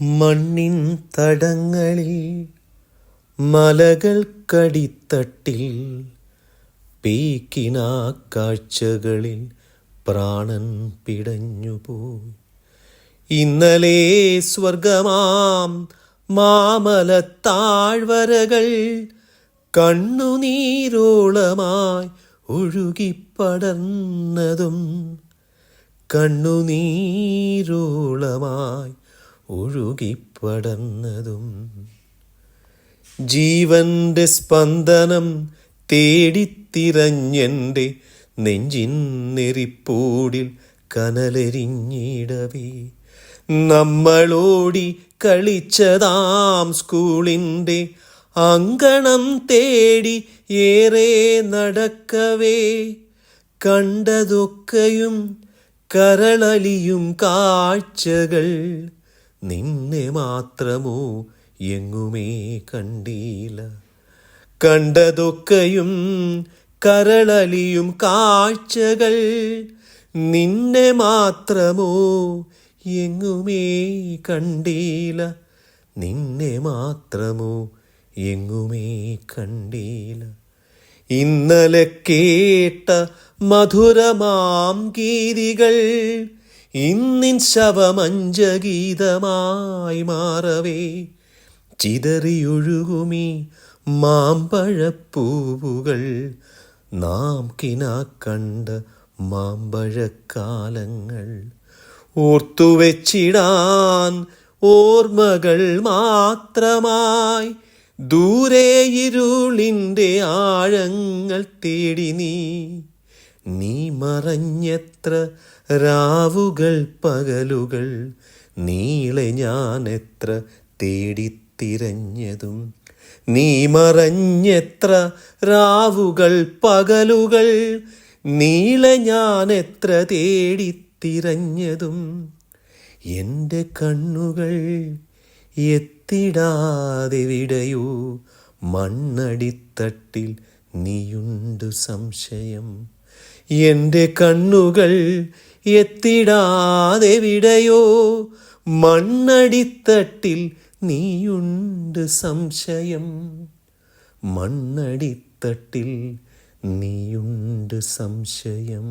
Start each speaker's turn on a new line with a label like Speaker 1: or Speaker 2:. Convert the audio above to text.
Speaker 1: മണ്ണിൻ തടങ്ങളിൽ മലകൾക്കടിത്തട്ടിൽ പീക്കിന കാഴ്ചകളിൽ പ്രാണൻ പിടഞ്ഞുപോയി. ഇന്നലെ സ്വർഗമാം മാമല താഴ്വരകൾ കണ്ണുനീരോളമായി ഒഴുകിപ്പടർന്നതും കണ്ണുനീരോളമായി ഒഴുകിപ്പടർന്നതും ജീവന്റെ സ്പന്ദനം തേടിത്തിരഞ്ഞെന്റെ നെഞ്ചിൻ നെറിപ്പൂടിൽ കനലെരിഞ്ഞിടവേ. നമ്മളോടി കളിച്ചതാം സ്കൂളിന്റെ അങ്കണം തേടി ഏറെ നടക്കവേ. കണ്ടതൊക്കെയും കരളലിയും കാഴ്ചകൾ നിന്നെ മാത്രമോ എങ്ങുമേ കണ്ടീല കണ്ടതൊക്കെയും കരളലിയും കാഴ്ചകൾ. നിന്നെ മാത്രമോ എങ്ങുമേ കണ്ടീല നിന്നെ മാത്രമോ എങ്ങുമേ കണ്ടീല ഇന്നലെ കേട്ട മധുരമാം ഗീതികൾ ഇന്നിൻ ശവമഞ്ചഗീതമായി മാറവേ. ചിതറിയൊഴുകുമീ മാമ്പഴപ്പൂവുകൾ. നാം കിനാ കണ്ട മാമ്പഴക്കാലങ്ങൾ. ഓർത്തുവെച്ചിടാൻ ഓർമ്മകൾ മാത്രമായി. ദൂരെ ഇരുളിന്റെ ആഴങ്ങൾ തേടി നീ. നീ മറഞ്ഞെത്ര രാവുകൾ പകലുകൾ നീളെ ഞാൻ എത്ര തേടിത്തിരഞ്ഞതും. നീ മറഞ്ഞെത്ര രാവുകൾ പകലുകൾ നീളെ ഞാൻ എത്ര തേടിത്തിരഞ്ഞതും. എന്റെ കണ്ണുകൾ എത്തിടാതെ വിടയോ മണ്ണടിത്തട്ടിൽ നീയുണ്ട് സംശയം. എന്റെ കണ്ണുകൾ എത്തിടാതെ വിടയോ മണ്ണടിത്തട്ടിൽ നീയുണ്ട് സംശയം. മണ്ണടിത്തട്ടിൽ നീയുണ്ട് സംശയം.